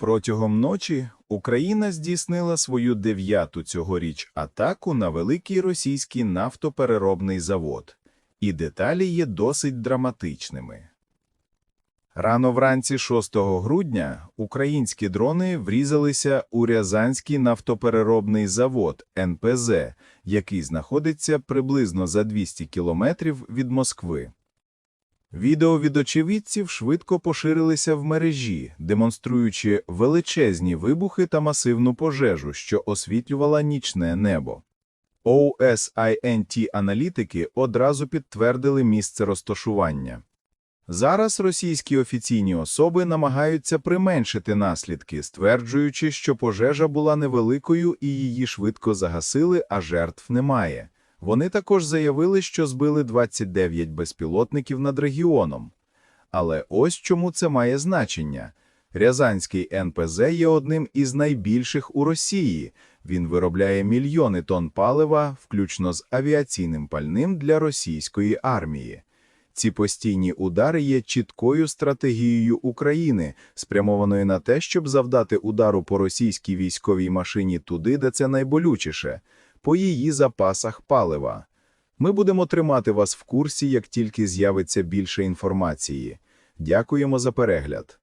Протягом ночі Україна здійснила свою дев'яту цьогоріч атаку на великий російський нафтопереробний завод, і деталі є досить драматичними. Рано вранці 6 грудня українські дрони врізалися у Рязанський нафтопереробний завод НПЗ, який знаходиться приблизно за 200 кілометрів від Москви. Відео від очевидців швидко поширилися в мережі, демонструючи величезні вибухи та масивну пожежу, що освітлювала нічне небо. OSINT-аналітики одразу підтвердили місце розташування. Зараз російські офіційні особи намагаються применшити наслідки, стверджуючи, що пожежа була невеликою і її швидко загасили, а жертв немає. Вони також заявили, що збили 29 безпілотників над регіоном. Але ось чому це має значення. Рязанський НПЗ є одним із найбільших у Росії. Він виробляє мільйони тонн палива, включно з авіаційним пальним для російської армії. Ці постійні удари є чіткою стратегією України, спрямованою на те, щоб завдати удару по російській військовій машині туди, де це найболючіше – по її запасах палива. Ми будемо тримати вас в курсі, як тільки з'явиться більше інформації. Дякуємо за перегляд.